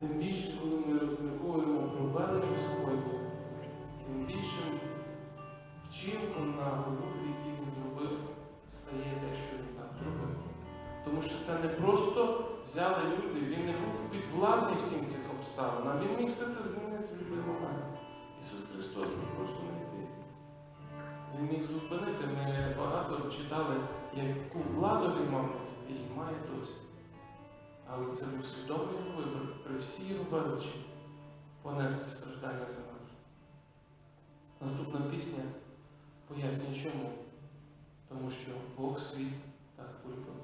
Тим більше, коли ми розмірковуємо про велич Господню, тим більшим вчинком на Голгофі, який він зробив, стає те, що він там зробив. Тому що це не просто взяли люди, він не був підвладний всім цих обставинам, він міг все це змінити в будь-який момент. Ісус Христос міг просто не йти. Він міг зупинити. Ми багато читали, яку владу він мав на землі і має досі. Але це був свідомий його вибір при всій величі понести страждання за нас. Наступна пісня пояснює чому, тому що Бог світ так полюбив.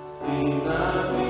Sina